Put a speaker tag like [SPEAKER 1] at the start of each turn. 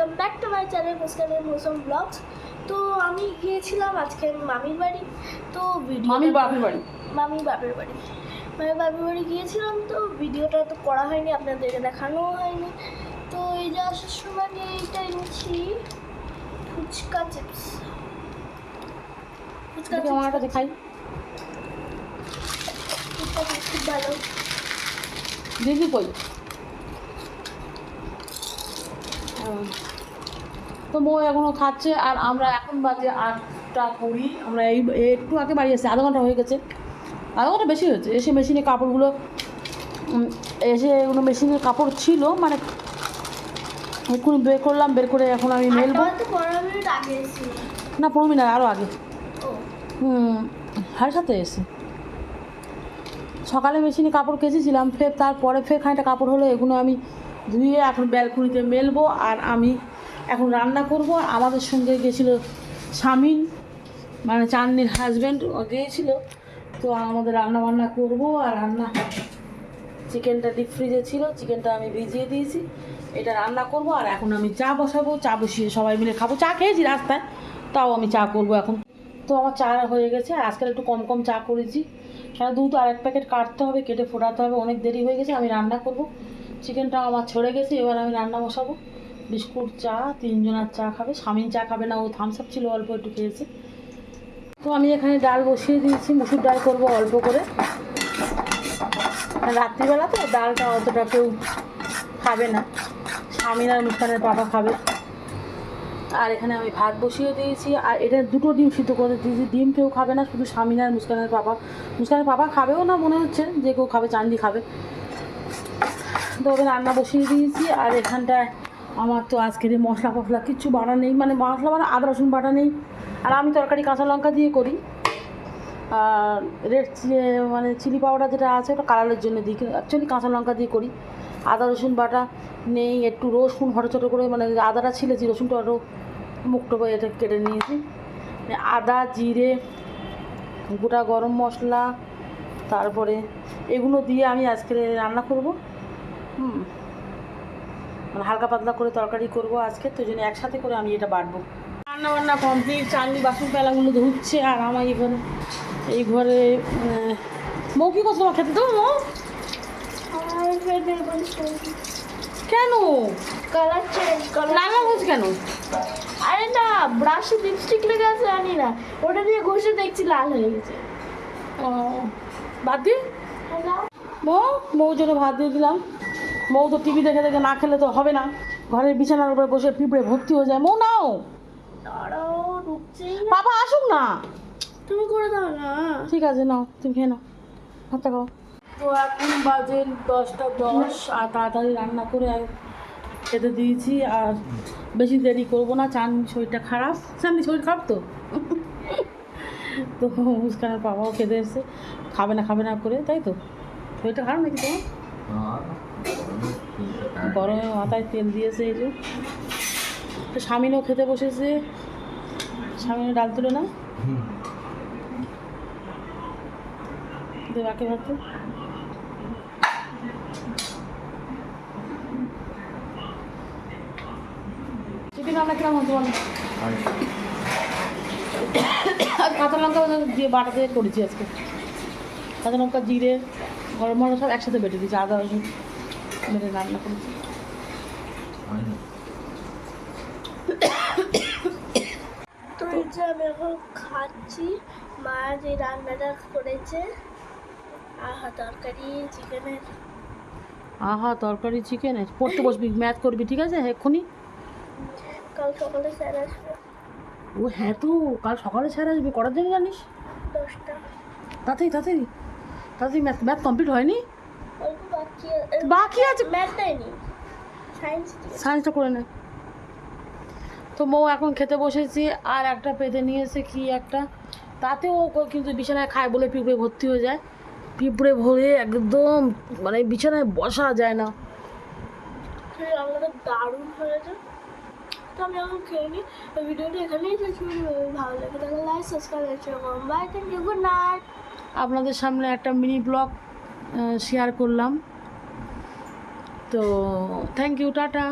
[SPEAKER 1] Welcome back to my channel মুস্কানের Mousum blogs তো আমি গিয়েছিলাম আজকে মামির বাড়ি। তো ভিডিও
[SPEAKER 2] মামির বাপের বাড়ি?
[SPEAKER 1] মামি বাপের বাড়ি। মামির বাপের বাড়ি গিয়েছিলাম তো ভিডিওটা তো করা হয়নি আপনাদেরকে দেখানোও হয়নি। তো এই যে আসার সময় এইটা এনেছি ফুচকা চিপস। ফুচকা
[SPEAKER 2] দেখি আমার কাছে
[SPEAKER 1] ফুচকা চিপস খুব ভালো।
[SPEAKER 2] দেখি কই? হুম। তো মো এখনও খাচ্ছে আর আমরা এখন বাজে আটটা কুড়ি। আমরা এই একটু আগে বাড়ি এসেছি আধা ঘণ্টা হয়ে গেছে। আধা ঘণ্টা বেশি হয়েছে এসে মেশিনে কাপড়গুলো এসে এগুলো মেশিনের কাপড় ছিল মানে এক্ষুনি বের করলাম বের করে এখন আমি মেলবো। না পনেরো মিনিট আরও আগে। হুম সাড়ে সাথে এসে সকালে মেশিনে কাপড় কেচেছিলাম ফের তারপরে ফের খানিকটা কাপড় হলো এগুলো আমি ধুয়ে এখন ব্যালকনিতে মেলবো আর আমি এখন রান্না করব। আমাদের সঙ্গে গেছিল স্বামীন মানে চাঁদনির হাজব্যান্ড গিয়েছিল। তো আমাদের রান্না বান্না করব আর রান্না চিকেনটা ডিপ ফ্রিজে ছিল, চিকেনটা আমি ভিজিয়ে দিয়েছি। এটা রান্না করব আর এখন আমি চা বসাবো। চা বসিয়ে সবাই মিলে খাব। চা খেয়েছি রাস্তায়, তাও আমি চা করব এখন। তো আমার চা হয়ে গেছে। আর আজকাল একটু কম কম চা করেছি। কেন দুধ আর এক প্যাকেট কাটতে হবে, কেটে ফোটাতে হবে। অনেক দেরি হয়ে গেছে, আমি রান্না করব। চিকেনটা আমার ছেড়ে গেছে, এবার আমি রান্না বসাবো। বিস্কুট, চা তিনজনের চা খাবে। স্বামীন চা খাবে না, ও থামস আপ ছিল, অল্প একটু খেয়েছে। তো আমি এখানে ডাল বসিয়ে দিয়েছি, মুসুর ডাল করব অল্প করে। রাত্রিবেলা তো ডালটা অতটা কেউ খাবে না। স্বামীন আর পাপা খাবে। আর এখানে আমি ভাত বসিয়ে দিয়েছি। আর এটা দুটো ডিম সিদ্ধ করে দিয়েছি। ডিম কেউ খাবে না, শুধু স্বামীন আর মুস্কানের পাপা। মুস্কানের পাপা খাবেও না, মনে হচ্ছে যে কেউ খাবে চান্দি খাবে। তো রান্না বসিয়ে দিয়েছি। আর এখানটায় আমার তো আজকের এই মশলা ফসলা কিচ্ছু বাটা নেই মানে মশলা মানে আদা রসুন বাটা নেই। আর আমি তরকারি কাঁচা লঙ্কা দিয়ে করি। আর রেড মানে চিলি পাউডার যেটা আছে ওটা কালারের জন্য দিই অ্যাকচুয়ালি কাঁচা লঙ্কা দিয়ে করি। আদা রসুন বাটা নেই, একটু রসুন হটো ছোটো করে মানে আদাটা ছিলেছি রসুনটা আরও মুখটো এটা কেটে নিয়েছি। আদা, জিরে, গোটা গরম মশলা, তারপরে এগুলো দিয়ে আমি আজকে রান্না করব। হুম। হালকা পাতলা করে তরকারি করব আজকে তো জন্য একসাথে করে আমি এটা বাটবো। রান্না বান্না কমপ্লিট চালনি বাসন পেলাগুলো ধুচ্ছে আর আমার এই ঘরে এই ঘরে মৌ কি করছ খেতে তো মৌ কেন?
[SPEAKER 1] কালার চেঞ্জ
[SPEAKER 2] লাল হচ্ছে কেন?
[SPEAKER 1] আরে না ব্রাশে লিপস্টিক লেগে আছে জানি না। ওটা দিয়ে ঘষে দেখছি লাল হয়ে গেছে।
[SPEAKER 2] ও, বাদ দি।
[SPEAKER 1] হ্যালো
[SPEAKER 2] মৌ মৌ জন্য ভাত দিয়ে দিলাম। মৌ তো টিভি দেখে দেখে না খেলে তো হবে না। ঘরের বিছানার উপরে বসে পিঁপড়ে ভর্তি হয়ে যায়। মৌ নাও।
[SPEAKER 1] দাঁড়াও
[SPEAKER 2] বাবা আসুক না।
[SPEAKER 1] তুমি করে দাও না।
[SPEAKER 2] ঠিক আছে নাও তুমি খেয়ে নাও। ভাতটা খাও। তো এখন বাজে দশটা দশ আর তাড়াতাড়ি রান্না করে আর খেতে দিয়েছি আর বেশি দেরি করব না। চান শরীরটা খারাপ। চান্দি শরীর খারাপ তো? তো মুস্কানের বাবাও খেতে এসছে। খাবে না খাবে না করে তাই তো? শরীরটা খারাপ নাকি তোমার? গরমে মাথায় তেল দিয়েছে এই যে। তো খেতে বসেছে। স্বামীনও ডাল তুলে না বাকি ভাতে কাঁচা লঙ্কা দিয়ে বাটা দিয়ে করেছি আজকে। কাঁচা লঙ্কা, জিরে, গরম মশলা সব একসাথে বেটে দিয়েছি, আদা রসুন। বেটে রান্না করেছি
[SPEAKER 1] তো এই যে আমি এখন খাচ্ছি মা যে রান্নাটা করেছে আহা তরকারি চিকেনের
[SPEAKER 2] আহা তরকারি চিকেন পড়তে বসবি ম্যাথ করবি ঠিক আছে? এক্ষুনি।
[SPEAKER 1] কাল সকালে স্যার আসবে।
[SPEAKER 2] ও হ্যাঁ তো কাল সকালে স্যার আসবি। করার জন্য জানিস?
[SPEAKER 1] দশটা।
[SPEAKER 2] তাড়াতাড়ি তাড়াতাড়ি। তাড়াতাড়ি ম্যাথ ম্যাথ কমপ্লিট হয়নি?
[SPEAKER 1] বাকি
[SPEAKER 2] বাকি আছে সায়েন্সটা করে নে তো মৌ এখন খেতে বসেছি আর একটা পেতে নিয়েছে কি একটা। তাতেও কিন্তু বিছানায় খায় বলে পিঁপড়ে ভর্তি হয়ে যায়। পিঁপড়ে ভরে একদম মানে বিছানায় বসা যায় না।
[SPEAKER 1] দারুণ হয়েছে। তো আমি এখন খেয়ে নিই। ভিডিওটা এখানেই শেষ করি। ভালো লাগে তাহলে like subscribe bye thank you good night
[SPEAKER 2] আপনাদের সামনে একটা মিনি ব্লগ শেয়ার করলাম। তো থ্যাংক ইউ টাটা।